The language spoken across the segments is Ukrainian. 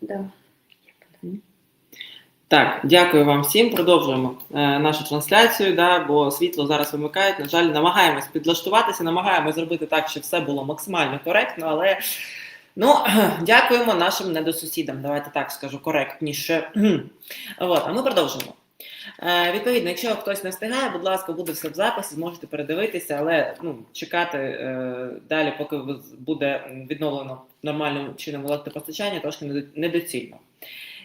да. Так, дякую вам всім. Продовжуємо е, нашу трансляцію, да, бо світло зараз вимикають. На жаль, намагаємось підлаштуватися, намагаємось зробити так, щоб все було максимально коректно, але ну, дякуємо нашим недосусідам. Давайте так скажу коректніше. От, а ми продовжуємо. Е, відповідно, якщо хтось не встигає, будь ласка, буде все в записі, зможете передивитися, але ну, чекати е, далі, поки буде відновлено нормальним чином електропостачання, трошки недоцільно.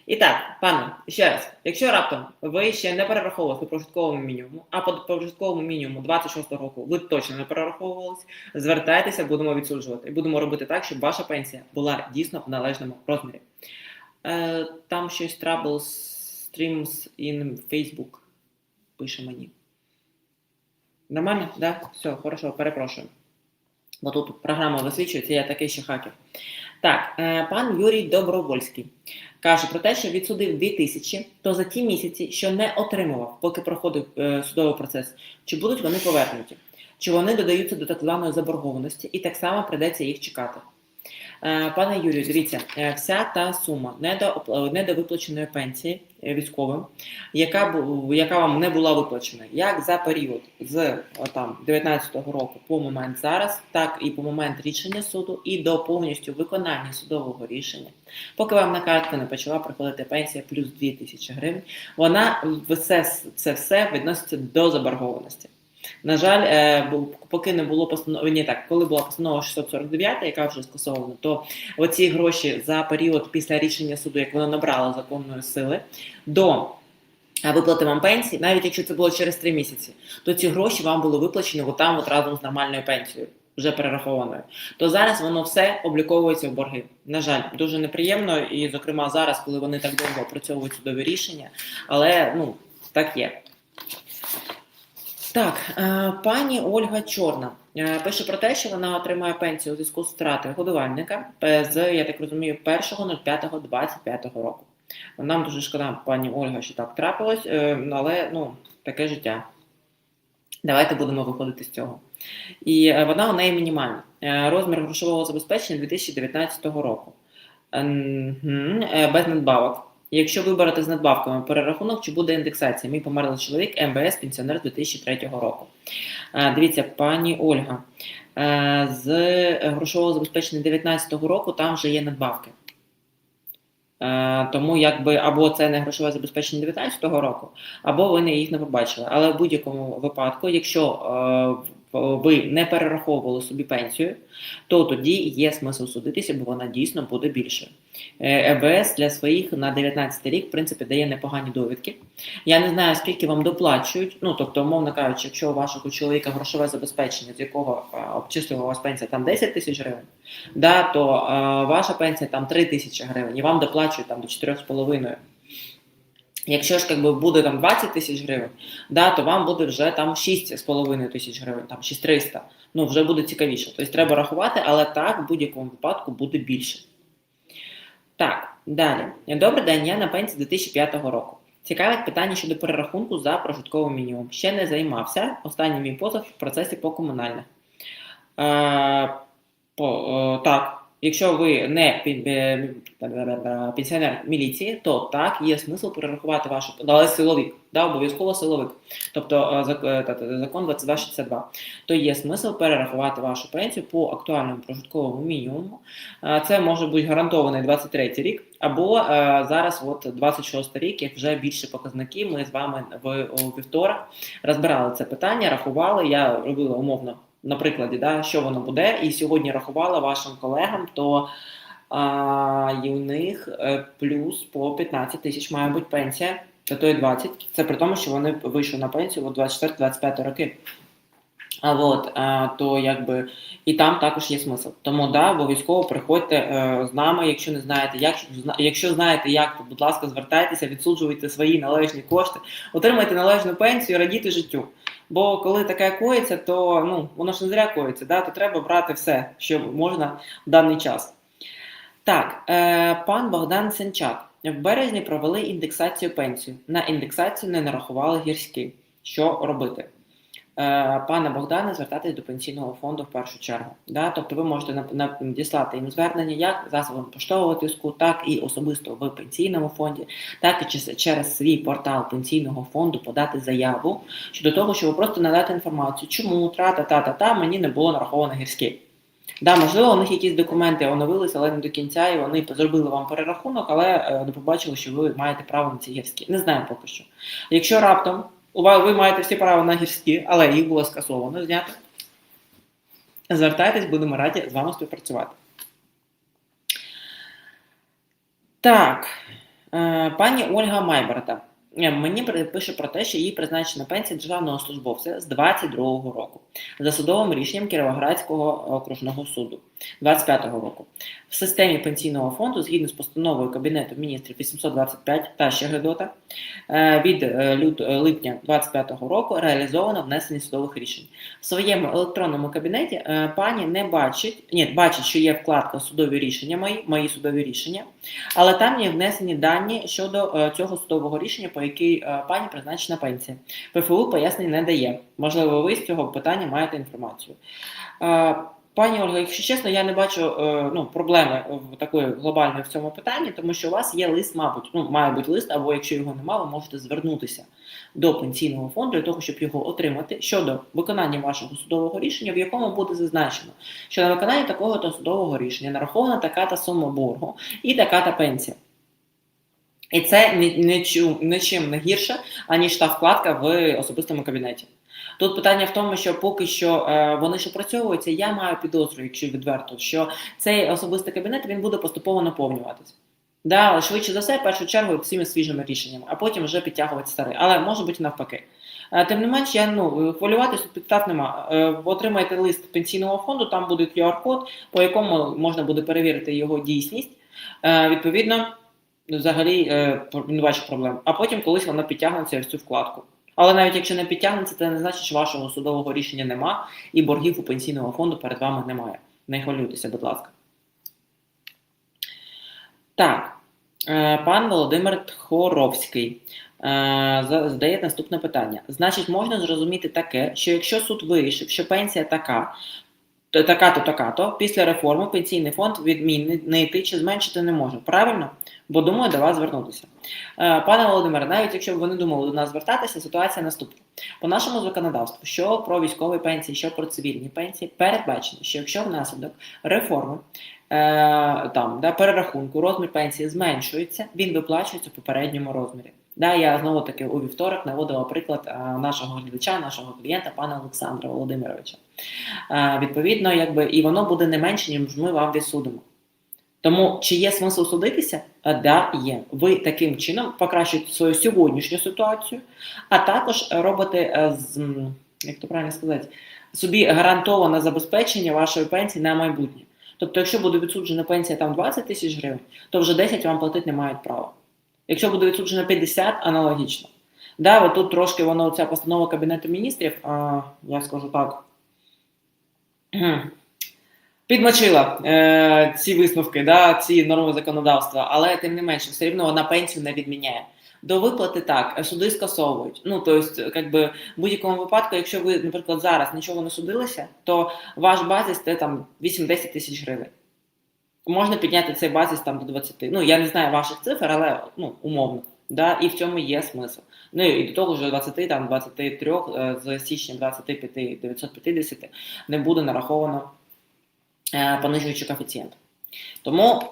І так, пане, ще раз, якщо раптом ви ще не перераховували по прожитковому мінімуму, а по прожитковому мінімуму 26 року ви точно не перераховувались, звертайтеся, будемо відсуджувати. І будемо робити так, щоб ваша пенсія була дійсно в належному розмірі. Е, там щось Troubles Streams in Facebook пише мені. Нормально? Да? Все, хорошо, перепрошую. Бо тут програма висвічується, я такий ще хакер. Так, е, пан Юрій Добровольський каже про те, що відсудив 2000, то за ті місяці, що не отримував, поки проходив е, судовий процес, чи будуть вони повернуті, чи вони додаються до так званої заборгованості, і так само прийдеться їх чекати. Е, Пане Юрію, дивіться, е, вся та сума недо- недовиплаченої пенсії військовим, яка, яка вам не була виплачена, як за період з е, там, 19-го року по момент зараз, так і по момент рішення суду, і до повністю виконання судового рішення, поки вам на картку не почала приходити пенсія плюс 2 тисячі гривень, вона все, це все відноситься до заборгованості. На жаль, е, поки не було постанови, ні, так, коли була постанова 649, яка вже скасована, то оці гроші за період після рішення суду, як воно набрало законної сили, до е, виплати вам пенсії, навіть якщо це було через 3 місяці, то ці гроші вам були виплачені отам от разом з нормальною пенсією, вже перерахованою. То зараз воно все обліковується в борги. На жаль, дуже неприємно, і, зокрема, зараз, коли вони так довго опрацьовують судові рішення, але ну, так є. Так, е, пані Ольга Чорна е, пише про те, що вона отримає пенсію у зв'язку з втратою годувальника з, я так розумію, 1.05.25 року. Нам дуже шкода, пані Ольга, що так трапилось, е, але ну, таке життя. Давайте будемо виходити з цього. І вона у неї мінімальна. Розмір грошового забезпечення 2019 року. Без надбавок. Якщо вибрати з надбавками перерахунок, чи буде індексація? Мій померлий чоловік МБС пенсіонер 2003 року. Е, Дивіться, пані Ольга, е, з грошового забезпечення 2019 року там вже є надбавки. Е, Тому якби або це не грошове забезпечення 2019 року, або ви не їх не побачили. Але в будь-якому випадку, якщо ви не перераховували собі пенсію, то тоді є смисл судитися, бо вона дійсно буде більше. Е, ЕБС для своїх на 19 рік, в принципі, дає непогані довідки. Я не знаю, скільки вам доплачують. Ну, тобто, умовно кажучи, якщо у вашого чоловіка грошове забезпечення, з якого е, обчислювала вас пенсія там 10 тисяч гривень, да, то е, ваша пенсія там 3 тисячі гривень, і вам доплачують там до 4,5. Якщо ж якби, буде там 20 тисяч гривень, да, то вам буде вже там 6,5 тисяч гривень, там 6300. Ну, вже буде цікавіше. Тобто треба рахувати, але так в будь-якому випадку буде більше. Так, далі. Добрий день, я на пенсії 2005 року. Цікавить питання щодо перерахунку за прожитковий мінімум. Ще не займався. Останній мій позов в процесі по комунальних. Е, по, е, так, якщо ви не е, пенсіонер міліції, то так, є смисл перерахувати вашу, але силовик, да, обов'язково силовик. Тобто е, е, закон 2262, то є смисл перерахувати вашу пенсію по актуальному прожитковому мінімуму. Це може бути гарантований 23 рік, або зараз, от 26 рік, як вже більше показники. Ми з вами в вівторок розбирали це питання, рахували. Я робила умовно на прикладі, да, що воно буде, і сьогодні рахувала вашим колегам, то а, і у них е, плюс по 15 тисяч має бути пенсія, та то і 20. Це при тому, що вони вийшли на пенсію у 24-25 роки. А от, то якби і там також є смисл. Тому да, обов'язково приходьте е, з нами, якщо не знаєте, як якщо знаєте, як, то будь ласка, звертайтеся, відсуджуйте свої належні кошти, отримайте належну пенсію, радійте життю. Бо коли таке коїться, то ну воно ж не зря коїться, да, то треба брати все, що можна в даний час. Так, е, пан Богдан Сенчак. В березні провели індексацію пенсії. На індексацію не нарахували гірські. Що робити? Е, пане Богдане, звертатись до пенсійного фонду в першу чергу. Да? Тобто ви можете надіслати їм звернення як засобом поштового тиску, так і особисто в пенсійному фонді, так і через- свій портал пенсійного фонду подати заяву щодо того, що ви просто надати інформацію, чому тра та та та мені не було нараховано гірські. Да, можливо, у них якісь документи оновилися, але не до кінця, і вони зробили вам перерахунок, але е, не побачили, що ви маєте право на ці гірські. Не знаю поки що. Якщо раптом ви маєте всі права на гірські, але їх було скасовано, знято, звертайтесь, будемо раді з вами співпрацювати. Так, е, пані Ольга Майберта. Е, Мені пише про те, що їй призначена пенсія державного службовця з 22-го року за судовим рішенням Кіровоградського окружного суду 25-го року. В системі пенсійного фонду, згідно з постановою Кабінету міністрів 825 та ще Гедота, е, від е, е, липня 25-го року реалізовано внесення судових рішень. В своєму електронному кабінеті пані не бачить, ні, бачить, що є вкладка судові рішення, мої, мої судові рішення, але там є внесені дані щодо цього судового рішення, по якій пані призначена пенсія. ПФУ пояснень не дає. Можливо, ви з цього питання маєте інформацію. Пані Ольга, якщо чесно, я не бачу е, ну, проблеми такої глобальної в цьому питанні, тому що у вас є лист, мабуть, ну має бути лист, або якщо його немає, ви можете звернутися до пенсійного фонду для того, щоб його отримати щодо виконання вашого судового рішення, в якому буде зазначено, що на виконання такого то судового рішення нарахована така та сума боргу і така та пенсія. І це ні- нічим, нічим не гірше, аніж та вкладка в особистому кабінеті. Тут питання в тому, що поки що е, вони ж опрацьовуються, я маю підозру, якщо відверто, що цей особистий кабінет він буде поступово наповнюватись. Да, швидше за все, в першу чергу цими свіжими рішеннями, а потім вже підтягувати старий. Але може бути навпаки. Е, Тим не менш, я ну хвилюватись тут підстав нема. Е, Ви отримаєте лист пенсійного фонду, там буде QR-код, по якому можна буде перевірити його дійсність. Відповідно, взагалі не бачу проблем. А потім колись воно підтягнеться в цю вкладку. Але навіть якщо не підтягнеться, це не значить, що вашого судового рішення нема, і боргів у пенсійного фонду перед вами немає. Не хвилюйтеся, будь ласка. Так, е, пан Володимир Тхоровський е, задає наступне питання. Значить, можна зрозуміти таке, що якщо суд вирішив, що пенсія така, така-то, така-то, після реформи пенсійний фонд відмінити чи зменшити не може. Правильно? Бо думаю до вас звернутися. Е, Пане Володимире, навіть якщо б ви не думали до нас звертатися, ситуація наступна. По нашому законодавству, що про військові пенсії, що про цивільні пенсії, передбачено, що якщо внаслідок реформи е, там, да, перерахунку розмір пенсії зменшується, він виплачується в попередньому розмірі. Да, я знову таки у вівторок наводила приклад е, нашого глядача, нашого клієнта, пана Олександра Володимировича. Відповідно, якби і воно буде не менше, ніж ми вам відсудимо. Тому чи є смисл судитися? Да, є. Ви таким чином покращуєте свою сьогоднішню ситуацію, а також робите е, з як то правильно сказати, собі гарантоване забезпечення вашої пенсії на майбутнє. Тобто, якщо буде відсуджена пенсія там 20 тисяч гривень, то вже 10 вам платити не мають права. Якщо буде відсуджена 50, аналогічно. Да, тут трошки воно ця постанова Кабінету міністрів, а, я скажу так. Підмочила е, ці висновки, да, ці норми законодавства, але тим не менше, все рівно вона пенсію не відміняє. До виплати так, суди скасовують. Ну, тобто, якби, в будь-якому випадку, якщо ви, наприклад, зараз нічого не судилися, то ваш базис це там 8-10 тисяч гривень. Можна підняти цей базис там до 20. Ну, я не знаю ваших цифр, але ну, умовно. Да, і в цьому є смисл. Ну і до того ж 20, там, 23 е, з січня 25 950 не буде нараховано е, понижуючий коефіцієнт. Тому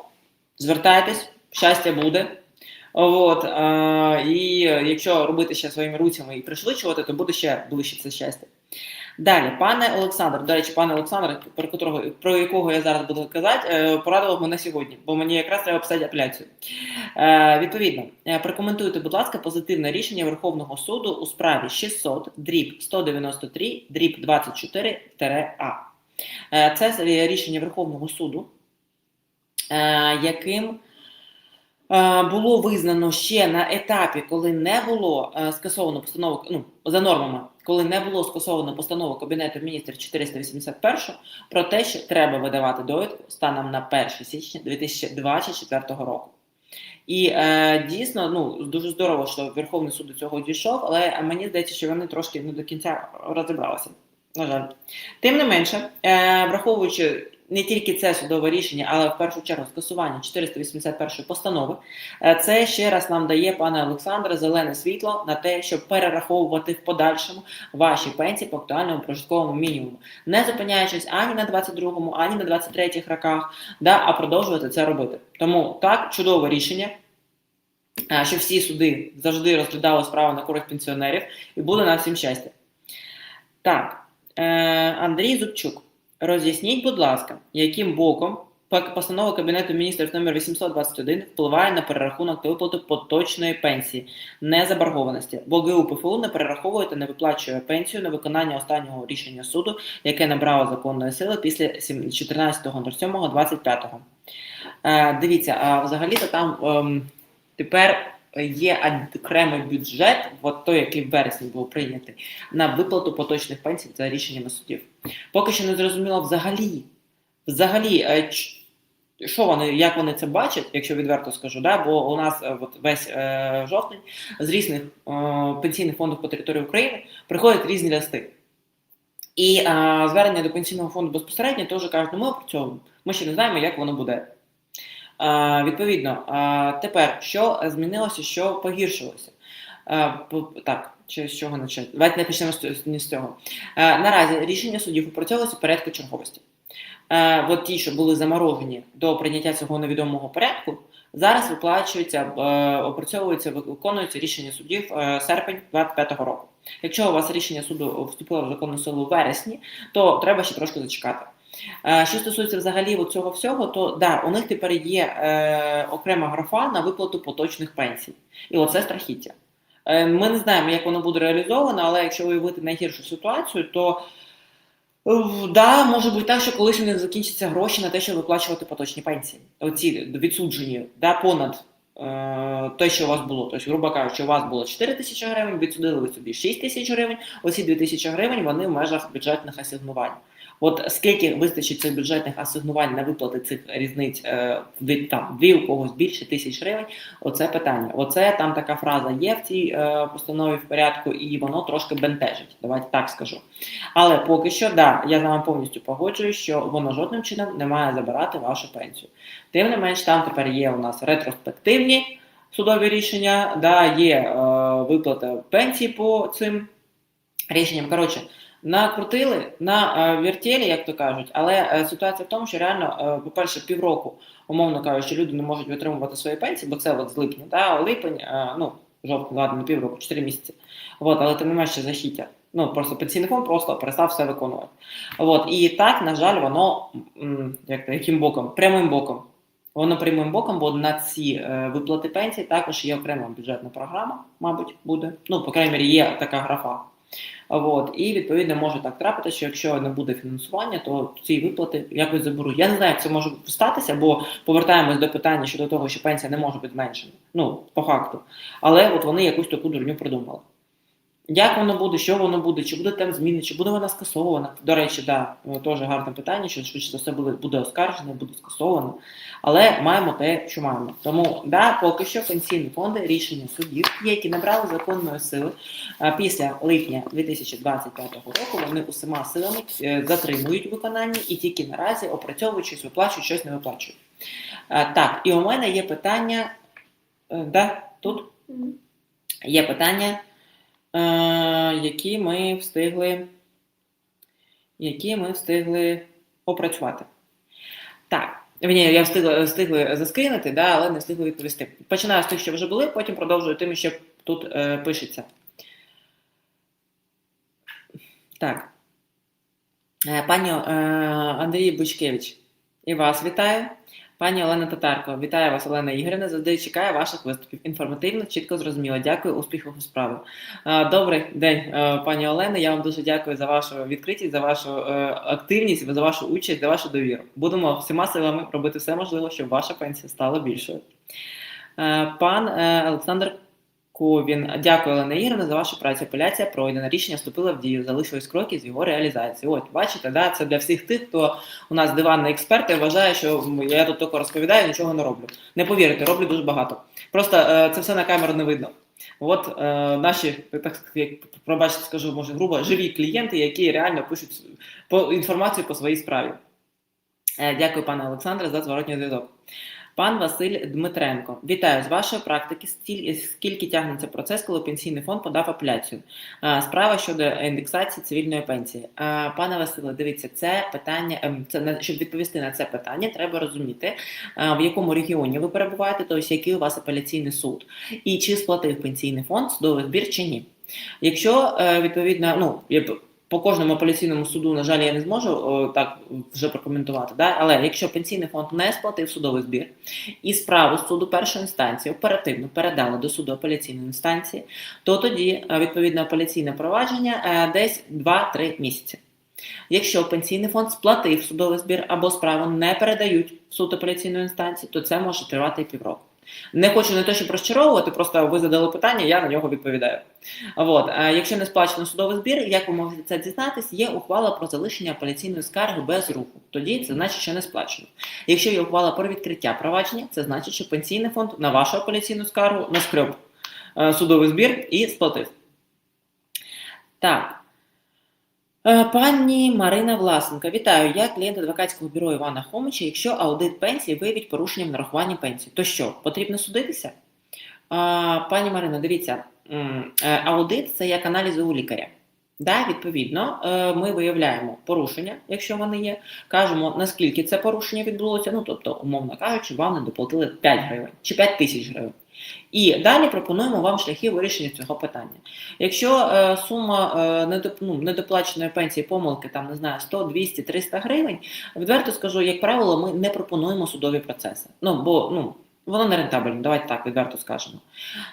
звертайтесь, щастя буде. От, е, і якщо робити ще своїми руцями і пришвидшувати, то буде ще ближче це щастя. Далі, пане Олександр, до речі, пане Олександр, про котрого про якого я зараз буду казати, е, порадував мене сьогодні, бо мені якраз треба писати апеляцію. Е, відповідно, е, прокоментуйте, будь ласка, позитивне рішення Верховного суду у справі 600 дріб 193 дріб 24 А. Е, Це рішення Верховного суду, яким було визнано ще на етапі, коли не було скасовано постанову ну, за нормами, коли не було скасовано постанову Кабінету міністрів 481 про те, що треба видавати довідку станом на 1 січня 2024 року. І е, дійсно, ну дуже здорово, що Верховний суд до цього дійшов, але мені здається, що вони трошки не до кінця розібралися. На жаль, тим не менше, е, враховуючи не тільки це судове рішення, але в першу чергу скасування 481 постанови, е, це ще раз нам дає пане Олександре зелене світло на те, щоб перераховувати в подальшому ваші пенсії по актуальному прожитковому мінімуму, не зупиняючись ані на 22-му, ані на 23-х роках, да, а продовжувати це робити. Тому так чудове рішення. е, Що всі суди завжди розглядали справи на користь пенсіонерів, і буде на всім щастя. Так, е, Андрій Зубчук, роз'ясніть, будь ласка, яким боком постанова Кабінету міністрів номер 821 впливає на перерахунок та виплату поточної пенсії, не заборгованості, бо ГУ ПФУ не перераховує та не виплачує пенсію на виконання останнього рішення суду, яке набрало законної сили після сім- 14.07.25. Е, дивіться, а взагалі-то там ем, тепер є окремий бюджет, от той, який в вересні був прийнятий, на виплату поточних пенсій за рішеннями судів. Поки що не зрозуміло взагалі, взагалі, е, що вони, як вони це бачать, якщо відверто скажу, да? бо у нас е, от весь е, жовтень з різних е, пенсійних фондів по території України приходять різні листи. І е, звернення до пенсійного фонду безпосередньо теж кажуть, ну ми опрацьовуємо, ми ще не знаємо, як воно буде. Е, відповідно, е, тепер що змінилося, що погіршилося? Е, так, чи з чого почати? Давайте не почнемо з, цього. Наразі рішення судів опрацьовуються в порядку черговості. От ті, що були заморожені до прийняття цього невідомого порядку, зараз виплачуються, опрацьовуються, виконуються рішення судів серпень 25-го року. Якщо у вас рішення суду вступило в законну силу в вересні, то треба ще трошки зачекати. Е, Що стосується взагалі цього всього, то да, у них тепер є е, окрема графа на виплату поточних пенсій. І оце страхіття. Е, Ми не знаємо, як воно буде реалізовано, але якщо уявити найгіршу ситуацію, то да, може бути так, що колись у них закінчаться гроші на те, щоб виплачувати поточні пенсії. Оці відсуджені, да, понад е, те, що у вас було. Тобто, грубо кажучи, у вас було 4 тисячі гривень, відсудили ви собі 6 тисяч гривень, оці 2 тисячі гривень вони в межах бюджетних асигнувань. От скільки вистачить цих бюджетних асигнувань на виплати цих різниць, е, дві- там дві у когось більше тисяч гривень, оце питання. Оце там така фраза є в цій е, постанові в порядку, і воно трошки бентежить. Давайте так скажу. Але поки що, да, я з вами повністю погоджуюсь, що воно жодним чином не має забирати вашу пенсію. Тим не менш, там тепер є у нас ретроспективні судові рішення, да, є е, виплата пенсії по цим рішенням. Коротше, накрутили на е, вертелі, як то кажуть, але е, ситуація в тому, що реально, е, по-перше, півроку, умовно кажучи, люди не можуть отримувати свої пенсії, бо це от з липня, да, липень, ну, жовтень, ладно, не півроку, 4 місяці. От, але тим не менше захіття. Ну, просто пенсійний фонд просто перестав все виконувати. От, і так, на жаль, воно як, то, яким боком? Прямим боком. Воно прямим боком, бо на ці виплати пенсій також є окрема бюджетна програма, мабуть, буде. Ну, по крайній мірі, є така графа. От, і відповідно може так трапити, що якщо не буде фінансування, то ці виплати якось заберуть. Я не знаю, як це може статися, бо повертаємось до питання щодо того, що пенсія не може бути зменшена. Ну, по факту. Але от вони якусь таку дурню придумали. Як воно буде, що воно буде, чи буде там зміни, чи буде вона скасована? До речі, да, е, теж гарне питання, що швидше за все буде, буде оскаржено, буде скасовано. Але маємо те, що маємо. Тому да, поки що пенсійні фонди рішення судів, які набрали законної сили після липня 2025 року, вони усіма силами е, затримують виконання і тільки наразі опрацьовують щось, виплачують, щось не виплачують. Так, і у мене є питання. е, Да, тут є питання, е, які ми встигли, які ми встигли опрацювати. Так, ні, я встигла, встигли заскрінити, да, але не встигли відповісти. Починаю з тих, що вже були, потім продовжую тим, що тут е, пишеться. Так. Е, Пані е, Андрій Бучкевич, і вас вітаю. Пані Олена Татарко, вітаю вас, Олена Ігорівна. Завжди чекаю ваших виступів. Інформативно, чітко зрозуміло. Дякую, успіхів у справі. Е, Добрий день, е, пані Олена. Я вам дуже дякую за вашу відкритість, за вашу е, активність, за вашу участь, за вашу довіру. Будемо всіма силами робити все можливе, щоб ваша пенсія стала більшою. Пан Олександр Ковін. Дякую, Олена Ігорівна, за вашу працю. Апеляція пройдена. Рішення вступило в дію. Залишились кроки з його реалізації. От, бачите, да, це для всіх тих, хто у нас диванний експерт і вважає, що я тут тільки розповідаю, нічого не роблю. Не повірите, роблю дуже багато. Просто е, це все на камеру не видно. От е, наші, так як пробачте, скажу, може грубо, живі клієнти, які реально пишуть по інформацію по своїй справі. Е, дякую, пане Олександре, за зворотній зв'язок. Пан Василь Дмитренко, вітаю з вашої практики. Скільки тягнеться процес, коли пенсійний фонд подав апеляцію? Справа щодо індексації цивільної пенсії. Пане Василе, дивіться, це питання. ем, Це щоб відповісти на це питання, треба розуміти, в якому регіоні ви перебуваєте, тобто який у вас апеляційний суд, і чи сплатив пенсійний фонд судовий збір чи ні. Якщо е, відповідно, ну по кожному апеляційному суду, на жаль, я не зможу о, так вже прокоментувати. Да? Але якщо пенсійний фонд не сплатив судовий збір і справу суду першої інстанції оперативно передали до суду апеляційної інстанції, то тоді е, відповідно апеляційне провадження е, десь 2-3 місяці. Якщо пенсійний фонд сплатив судовий збір або справу не передають в суд апеляційної інстанції, то це може тривати і півроку. Не хочу не те, щоб розчаровувати, просто ви задали питання, я на нього відповідаю. От, а якщо не сплачено судовий збір, як ви можете це дізнатись, є ухвала про залишення апеляційної скарги без руху. Тоді це значить, що не сплачено. Якщо є ухвала про відкриття провадження, це значить, що пенсійний фонд на вашу апеляційну скаргу наскреб е, судовий збір і сплатив. Так. Е, Пані Марина Власенка, вітаю. Я клієнт адвокатського бюро Івана Хомича. Якщо аудит пенсії виявить порушенням нарахування пенсії, то що, потрібно судитися? Пані Марина, дивіться, е, аудит це як аналізи у лікаря. Да, відповідно, е, ми виявляємо порушення, якщо вони є, кажемо, наскільки це порушення відбулося. Ну, тобто, умовно кажучи, вам не доплатили 5 гривень чи 5 тисяч гривень. І далі пропонуємо вам шляхи вирішення цього питання. Якщо е, сума е, недоп, ну, недоплаченої пенсії помилки, там не знаю, 100, 200, 300 гривень, відверто скажу, як правило, ми не пропонуємо судові процеси. Ну, бо ну, воно не рентабельно, давайте так відверто скажемо.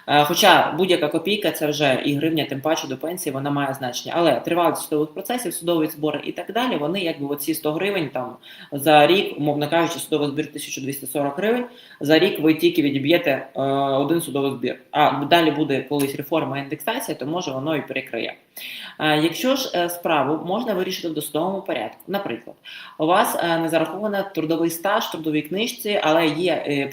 Е, Хоча будь-яка копійка це вже і гривня, тим паче до пенсії, вона має значення. Але тривалість судових процесів, судові збори і так далі, вони якби оці 100 гривень там за рік, умовно кажучи, судовий збір 1240 гривень, за рік ви тільки відіб'єте е, один судовий збір. А далі буде колись реформа індексація, то може воно і перекриє. Е, Якщо ж справу можна вирішити в досудовому порядку, наприклад, у вас не зараховано трудовий стаж трудовій книжці, але є е,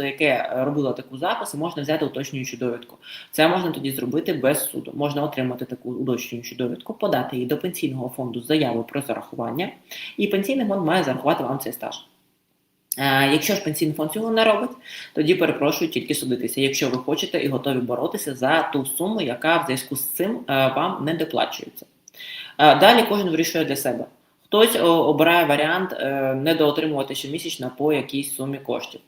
підприємство, яке робило таку запис, можна взяти уточнюючу довідку. Це можна тоді зробити без суду. Можна отримати таку уточнюючу довідку, подати її до пенсійного фонду з заявою про зарахування, і пенсійний фонд має зарахувати вам цей стаж. Е, Якщо ж пенсійний фонд цього не робить, тоді перепрошую тільки судитися, якщо ви хочете і готові боротися за ту суму, яка в зв'язку з цим е, вам не доплачується. Е, Далі кожен вирішує для себе. Хтось обирає варіант недоотримувати щомісячно по якійсь сумі коштів.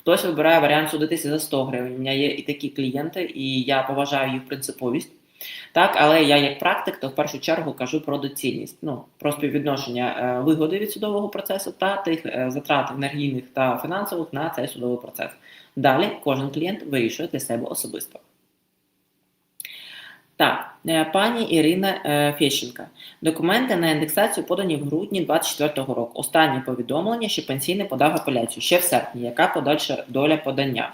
Хтось обирає варіант судитися за 100 гривень. У мене є і такі клієнти, і я поважаю їх принциповість. Так, але я як практик, то в першу чергу кажу про доцільність, ну про співвідношення е, вигоди від судового процесу та тих е, затрат енергійних та фінансових на цей судовий процес. Далі кожен клієнт вирішує для себе особисто. Так, е, пані Ірина е, Фєщенка. Документи на індексацію подані в грудні 2024 року. Останнє повідомлення, що пенсійний подав апеляцію ще в серпні. Яка подальша доля подання?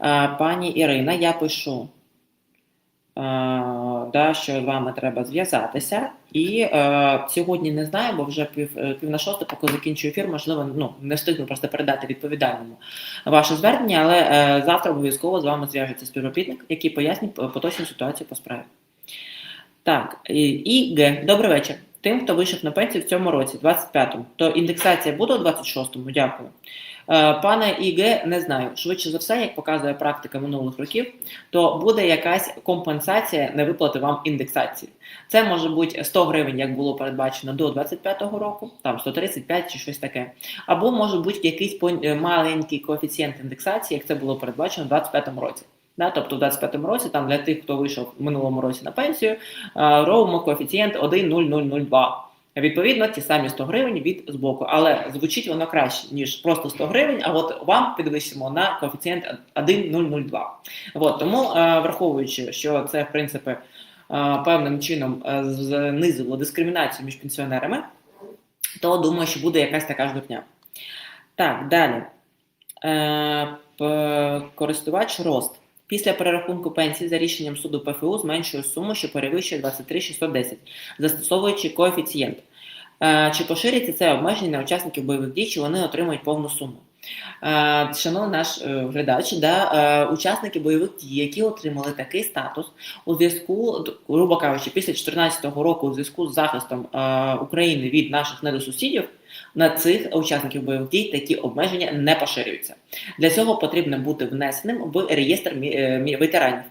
Е, Пані Ірина, я пишу, да, що з вами треба зв'язатися. І е, сьогодні не знаю, бо вже пів, е, пів на шосту, поки закінчую ефір, можливо, ну, не встигну просто передати відповідальному ваше звернення, але е, завтра обов'язково з вами зв'яжеться співробітник, який пояснить поточну ситуацію по справі. Так, і, і Г. Добрий вечір. Тим, хто вийшов на пенсію в цьому році, 25-му, то індексація буде у 26-му? Дякую. Е, Пане ІГ, не знаю. Швидше за все, як показує практика минулих років, то буде якась компенсація невиплати вам індексації. Це може бути 100 гривень, як було передбачено до 25-го року, там 135 чи щось таке. Або може бути якийсь е, маленький коефіцієнт індексації, як це було передбачено в 25-му році. Да, тобто в 25-му році, там для тих, хто вийшов в минулому році на пенсію, е, робимо коефіцієнт 1,0002. Відповідно, ті самі 100 гривень від збоку, але звучить воно краще, ніж просто 100 гривень, а от вам підвищимо на коефіцієнт 1,002. От, тому, е, враховуючи, що це, в принципі, е, певним чином е, знизило дискримінацію між пенсіонерами, то думаю, що буде якась така ж дурня. Так, далі. Користувач рост. Після перерахунку пенсії за рішенням суду ПФУ зменшує суму, що перевищує 23 610, застосовуючи коефіцієнт. Е, Чи поширюється це обмеження на учасників бойових дій, чи вони отримують повну суму? Е, Шановний наш е, глядач, да, учасники бойових дій, які отримали такий статус у зв'язку, грубо кажучи, після 2014 року у зв'язку з захистом України від наших недосусідів, на цих учасників бойових дій такі обмеження не поширюються. Для цього потрібно бути внесеним в реєстр ветеранів.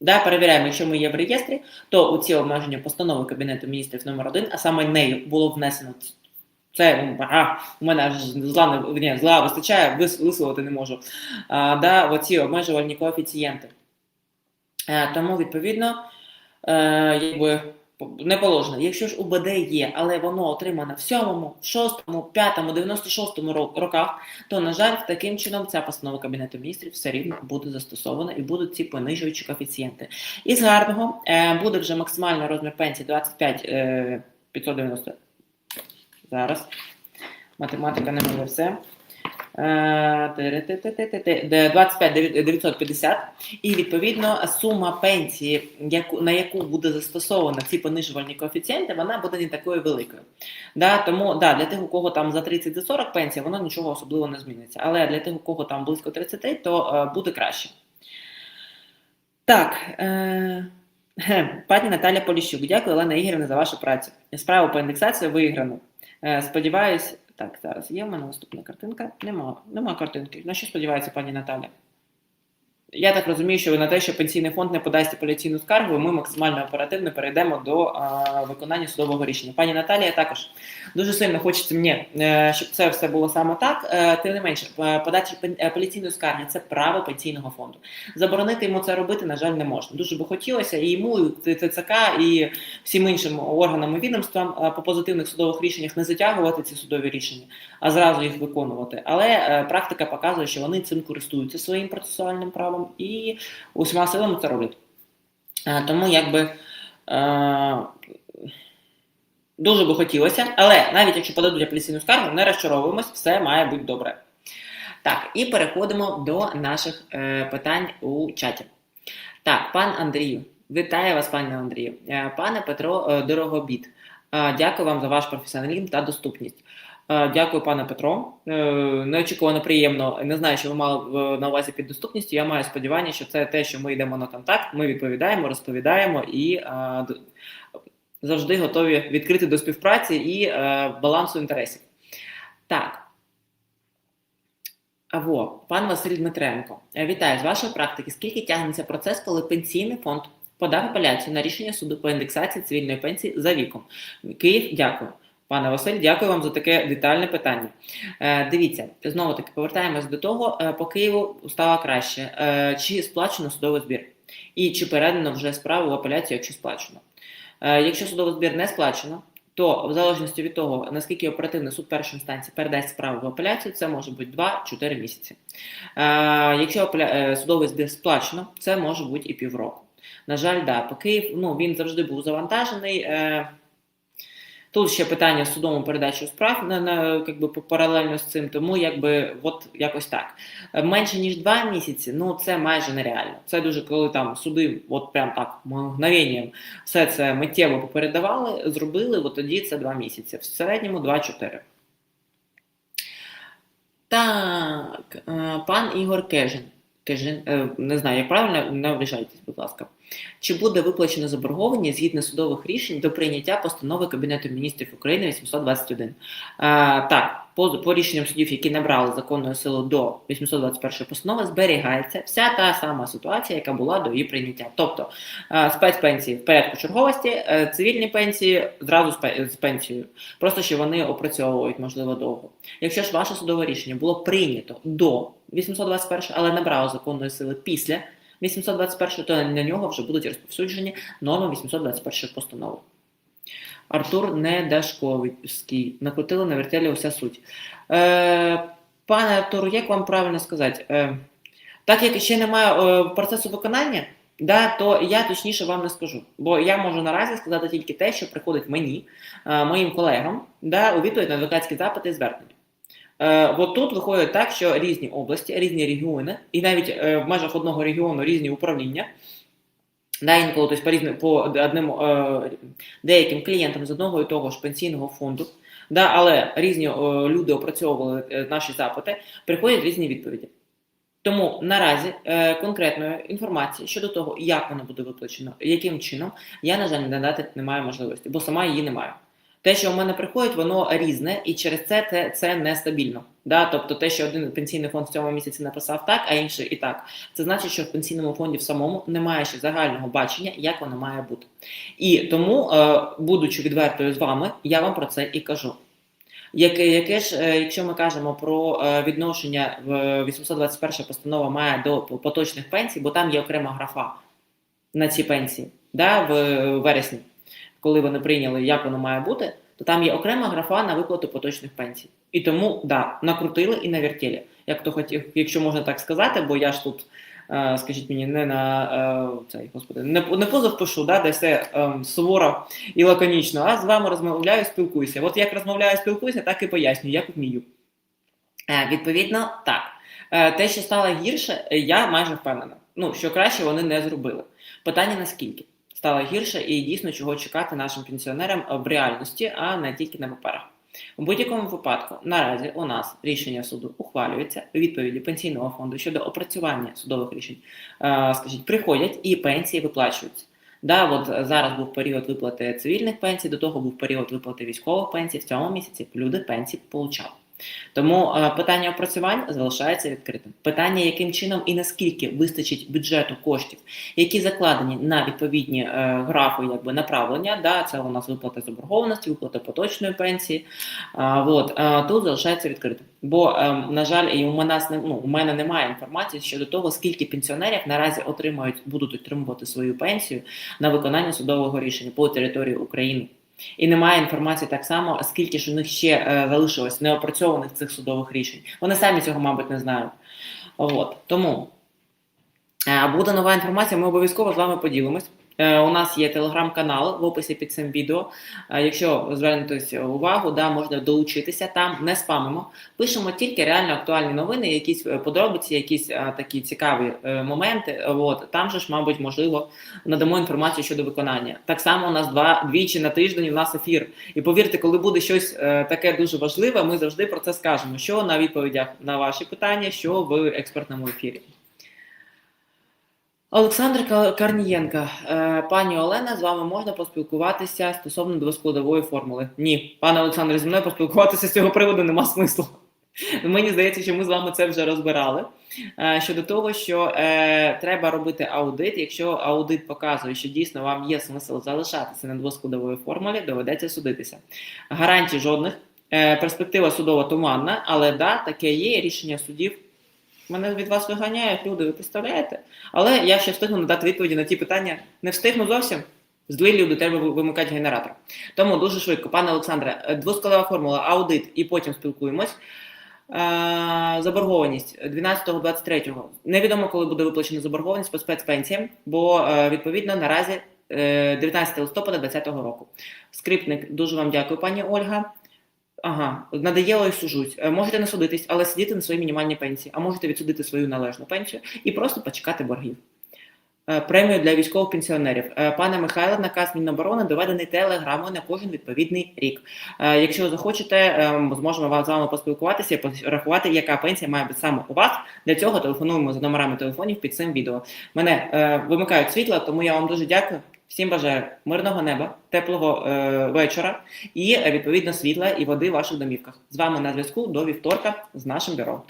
Да, перевіряємо, якщо ми є в реєстрі, то у ці обмеження постанови Кабінету міністрів номер 1 а саме нею було внесено це а, у мене аж зла не зла вистачає, висловити не можу. А, да, оці обмежувальні коефіцієнти. Е, тому, відповідно, е, якби не положено. Якщо ж УБД є, але воно отримано в 7, 6, 5, 96 ро- роках, то, на жаль, таким чином ця постанова Кабінету міністрів все рівно буде застосована і будуть ці понижуючі коефіцієнти. Із гарного е, буде вже максимальний розмір пенсії 25 е, 590. Зараз. Математика не моє все. Е, 25 950. І відповідно сума пенсії, на яку буде застосовано ці понижувальні коефіцієнти, вона буде не такою великою. Да, тому да, для тих, у кого там за 30 за 40 пенсія, воно нічого особливо не зміниться. Але для тих, у кого там близько 30, то е, буде краще. Так. Е... Пані Наталя Поліщук, дякую, Олена Ігорівна, за вашу працю. Справу по індексації виграно. Е, Сподіваюсь, так, зараз є в мене наступна картинка. Нема, нема картинки. На що сподівається пані Наталя? Я так розумію, що на те, що пенсійний фонд не подасть апеляційну скаргу, ми максимально оперативно перейдемо до а, виконання судового рішення. Пані Наталія також дуже сильно хочеться мені, е, щоб це все було саме так. Е, Тим не менше, подача апеляційної скарги це право пенсійного фонду. Заборонити йому це робити, на жаль, не можна. Дуже би хотілося і йому, і ТЦК, і всім іншим органам і відомствам е, по позитивних судових рішеннях не затягувати ці судові рішення, а зразу їх виконувати. Але практика показує, що вони цим користуються своїм процесуальним правом і усіма силами це роблять. Е, Тому якби. Е, Дуже би хотілося, але навіть якщо подадуть апеляційну скаргу, не розчаровуємось, все має бути добре. Так, і переходимо до наших е, питань у чаті. Так, пан Андрію, вітаю вас, пане Андрію. Пане Петро Дорогобіт, е, дякую вам за ваш професіоналізм та доступність. Е, Дякую, пане Петро. Е, Неочікувано приємно. Не знаю, що ви мали е, на увазі під доступністю. Я маю сподівання, що це те, що ми йдемо на контакт, ми відповідаємо, розповідаємо і завжди готові відкрити до співпраці і балансу інтересів. Так. Аво, пан Василь Дмитренко, вітаю з вашої практики. Скільки тягнеться процес, коли пенсійний фонд подав апеляцію на рішення суду по індексації цивільної пенсії за віком? Київ, дякую. Пане Василь, дякую вам за таке детальне питання. Е, дивіться, знову таки повертаємось до того, е, по Києву стало краще. Е, чи сплачено судовий збір? І чи передано вже справу в апеляцію, якщо сплачено? Якщо судовий збір не сплачено, то в залежності від того, наскільки оперативний суд першої інстанції передасть справу в апеляцію, це може бути 2-4 місяці. Е, якщо апеля... судовий збір сплачено, це може бути і півроку. На жаль, да, по Київ ну, він завжди був завантажений. Е, Тут ще питання з судовою передачею справ на, на якби паралельно з цим, тому якби от якось так. Е, Менше ніж два місяці, ну це майже нереально. Це дуже коли там суди, от прям так мгновенням все це миттєво попередавали, зробили, от тоді це два місяці. В середньому 2-4. Так, е, пан Ігор Кежин. Кежин, е, не знаю, як правильно, не ображайтесь, будь ласка. Чи буде виплачено заборгованість згідно судових рішень до прийняття постанови Кабінету міністрів України 821? Е, так, по, по рішенням судів, які набрали законну силу до 821 постанови, зберігається вся та сама ситуація, яка була до її прийняття. Тобто е, спецпенсії в порядку черговості, е, цивільні пенсії зразу з пенсією. Просто що вони опрацьовують, можливо, довго. Якщо ж ваше судове рішення було прийнято до 821, але набрало законної сили після 821, то на нього вже будуть розповсюджені норми 821 постанови. Артур Недашковський. Накрутили на вертелі уся суть. Е, пане Артур, як вам правильно сказати? Е, так як ще немає е, процесу виконання, да, то я точніше вам не скажу. Бо я можу наразі сказати тільки те, що приходить мені, е, моїм колегам, да, у відповідь на адвокатські запити і звернення. Е, от тут виходить так, що різні області, різні регіони, і навіть е, в межах одного регіону різні управління. Да, інколи тобто, по різним по одним е, деяким клієнтам з одного і того ж пенсійного фонду, да, але різні люди опрацьовували наші запити, приходять різні відповіді. Тому наразі конкретної інформації щодо того, як воно буде виплачено, яким чином, я, на жаль, надати не маю можливості, бо сама її не маю. Те, що в мене приходить, воно різне, і через це це, це нестабільно. Да? Тобто те, що один пенсійний фонд в цьому місяці написав так, а інший і так. Це значить, що в пенсійному фонді в самому немає ще загального бачення, як воно має бути. І тому, е, будучи відвертою з вами, я вам про це і кажу. Яке, яке ж, е, якщо ми кажемо про е, відношення в 821 постанова має до поточних пенсій, бо там є окрема графа на ці пенсії, да, в вересні, коли вони прийняли, як воно має бути, то там є окрема графа на виплату поточних пенсій. І тому да, накрутили і навертіли, як то хотів, якщо можна так сказати, бо я ж тут. е, Скажіть мені, не на е, цей господи, не, не позов пишу, да, де все ем, суворо і лаконічно, а з вами розмовляю, спілкуюся. От як розмовляю, спілкуюся, так і пояснюю, як вмію. Е, відповідно, так. Е, те, що стало гірше, я майже впевнена. Ну, що краще вони не зробили. Питання наскільки стало гірше, і дійсно чого чекати нашим пенсіонерам в реальності, а не тільки на паперах. У будь-якому випадку наразі у нас рішення суду ухвалюється, відповіді пенсійного фонду щодо опрацювання судових рішень, е, скажіть, приходять і пенсії виплачуються. Да, от зараз був період виплати цивільних пенсій, до того був період виплати військових пенсій. В цьому місяці люди пенсії получали. Тому е, питання опрацювань залишається відкритим. Питання, яким чином і наскільки вистачить бюджету коштів, які закладені на відповідні е, графи, якби направлення, да, це у нас виплата заборгованості, виплата поточної пенсії. От, е, тут залишається відкритим. Бо, е, на жаль, і у мене, ну, у мене немає інформації щодо того, скільки пенсіонерів наразі отримають, будуть отримувати свою пенсію на виконання судового рішення по території України. І немає інформації так само, скільки ж у них ще е, залишилось неопрацьованих цих судових рішень. Вони самі цього, мабуть, не знають. От. Тому е, буде нова інформація, ми обов'язково з вами поділимось. Е, у нас є телеграм-канал в описі під цим відео. Е, якщо звернутися увагу, да, можна долучитися там, не спамимо. Пишемо тільки реально актуальні новини, якісь е, подробиці, якісь такі цікаві моменти. От там же ж, мабуть, можливо, надамо інформацію щодо виконання. Так само у нас два двічі на тиждень. У нас ефір. І повірте, коли буде щось таке дуже важливе, ми завжди про це скажемо. Що на відповідях на ваші питання, що в експертному ефірі. Олександр Ка- Карнієнка, Е, пані Олена, з вами можна поспілкуватися стосовно двоскладової формули. Ні, пане Олександре, зі мною поспілкуватися з цього приводу нема смислу. Мені здається, що ми з вами це вже розбирали. Е, щодо того, що е, треба робити аудит. Якщо аудит показує, що дійсно вам є смисл залишатися на двоскладової формулі, доведеться судитися. Гарантій жодних. Е, перспектива судова туманна, але да, таке є рішення судів. Мене від вас виганяють люди, ви представляєте? Але я ще встигну надати відповіді на ті питання. Не встигну зовсім. Злі люди, треба вимикати генератор. Тому дуже швидко, пане Олександре, е, двоскладова формула, аудит і потім спілкуємось. Е, Заборгованість 12-23. Невідомо, коли буде виплачена заборгованість по спецпенсіям, бо е, відповідно наразі е, 19 листопада 2020 року. Скрипник, дуже вам дякую, пані Ольга. Ага, надоело і сужусь. Е, Можете не судитись, але сидіти на своїй мінімальній пенсії, а можете відсудити свою належну пенсію і просто почекати боргів. Е, Премію для військових пенсіонерів. Е, Пане Михайло, наказ Міноборони доведений телеграмою на кожен відповідний рік. Якщо захочете, е, зможемо з вами поспілкуватися і порахувати, яка пенсія має бути саме у вас. Для цього телефонуємо за номерами телефонів під цим відео. Мене вимикають світло, тому я вам дуже дякую. Всім бажаю мирного неба, теплого е, вечора і е, відповідно світла і води в ваших домівках. З вами на зв'язку до вівторка з нашим бюро.